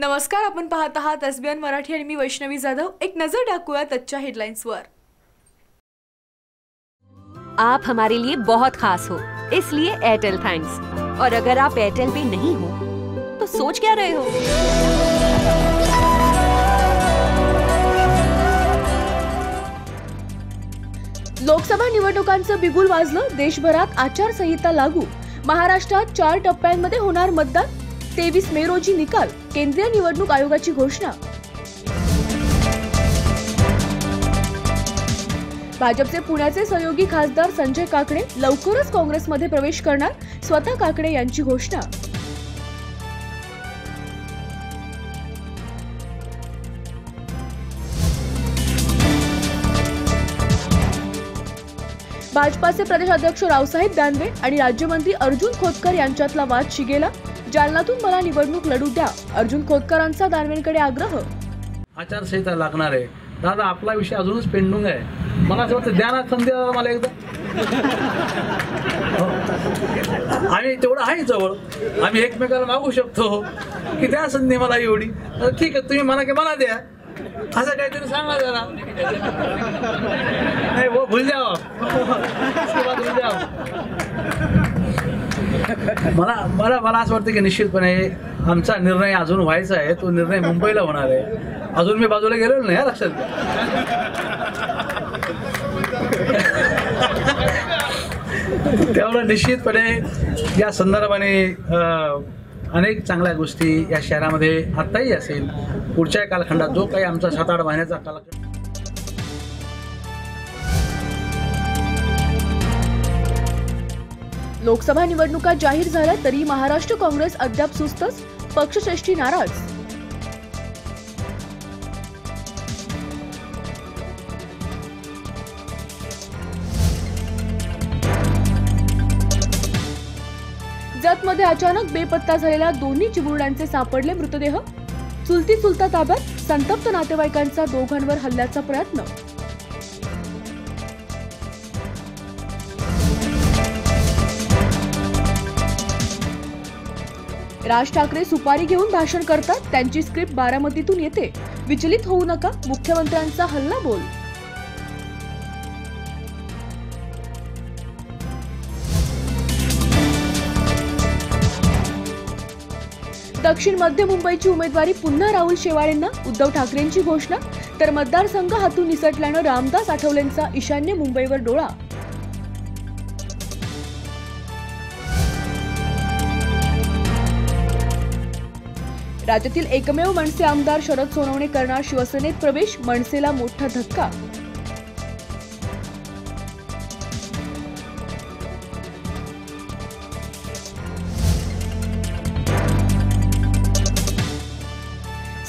नमस्कार आपण पाहत आहात एसबीएन मराठी आणि मी वैष्णवी जाधव. एक नजर टाकूया आजच्या हेडलाईन्सवर आप हमारे लिए बहुत खास हो इसलिए एयरटेल थैंक्स और अगर आप एयरटेल पे नहीं हो तो सोच क्या रहे हो? लोकसभा निवडणुकांचं बिगुल वाजलं देशभरात आचारसंहिता लागू. महाराष्ट्रात चार टप्प्यांमध्ये होणार मतदान तेवीस मे रोजी निकाल केंद्रीय निवडणूक आयोगाची घोषणा. भाजपचे पुण्याचे सहयोगी खासदार संजय काकडे लवकरच काँग्रेसमध्ये प्रवेश करणार स्वतः काकडे यांची घोषणा. भाजपाचे प्रदेशाध्यक्ष रावसाहेब दानवे आणि राज्यमंत्री अर्जुन खोतकर यांच्यातला वाद शिगेला. जालनातून मला निवडणूक लढू द्या. अर्जुन खोतकरांचा दानवेंकडे आग्रह. आचारसंहिता लागणार आहे. दादा आपला विषय अजूनच पेंडून आहे. मला असं वाटतं द्या ना संधी मला एकदा. हो. आम्ही तेवढं आहे जवळ. आम्ही एकमेकाला मागू शकतो की द्या संधी मला एवढी. ठीक आहे तुम्ही मला की मला द्या. असं काहीतरी सांगा जरा. नाही वो भूल जाओ हो. भूल जाओ. मला मला मला असं वाटतं की निश्चितपणे आमचा निर्णय अजून व्हायचा आहे. तो निर्णय मुंबईला होणार आहे. अजून मी बाजूला गेलेलो नाही लक्षात घ्या. त्यामुळे निश्चितपणे या संदर्भाने अनेक चांगल्या गोष्टी या शहरामध्ये आत्ताही असेल. पुढच्या कालखंडात जो काही आमचा सात आठ महिन्याचा कालखंड लोकसभा निवडणुका जाहीर झाल्या तरी महाराष्ट्र काँग्रेस अद्याप सुस्तच पक्षश्रेष्ठी नाराज. जतमध्ये अचानक बेपत्ता झालेल्या दोन्ही चिमुरड्यांचे सापडले मृतदेह. चुलती चुलता ताब्यात संतप्त नातेवाईकांचा दोघांवर हल्ल्याचा प्रयत्न. राज ठाकरे सुपारी घेऊन भाषण करतात त्यांची स्क्रिप्ट बारामतीतून येते. विचलित होऊ नका मुख्यमंत्र्यांचा हल्ला बोल. दक्षिण मध्य मुंबईची उमेदवारी पुन्हा राहुल शेवाळेंना उद्धव ठाकरेंची घोषणा. तर मतदारसंघ हातून निसटल्यानं रामदास आठवलेंचा ईशान्य मुंबईवर डोळा. राज्यातील एकमेव मनसे आमदार शरद सोनवणे करणार शिवसेनेत प्रवेश मनसेला मोठा धक्का.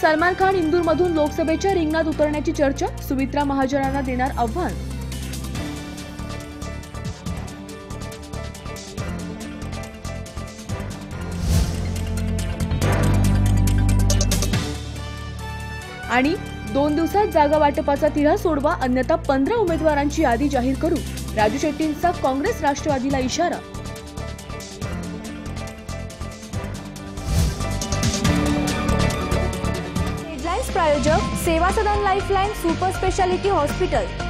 सलमान खान इंदूरमधून लोकसभेच्या रिंगणात उतरण्याची चर्चा सुमित्रा महाजनांना देणार आव्हान. आणि दोन दिवसात जागा वाटपाचा तिढा सोडवा अन्यथा पंधरा उमेदवारांची यादी जाहीर करू. राजू शेट्टींचा काँग्रेस राष्ट्रवादीला इशारा. प्रायोजक सेवा सदन लाईफलाईन सुपर स्पेशालिटी हॉस्पिटल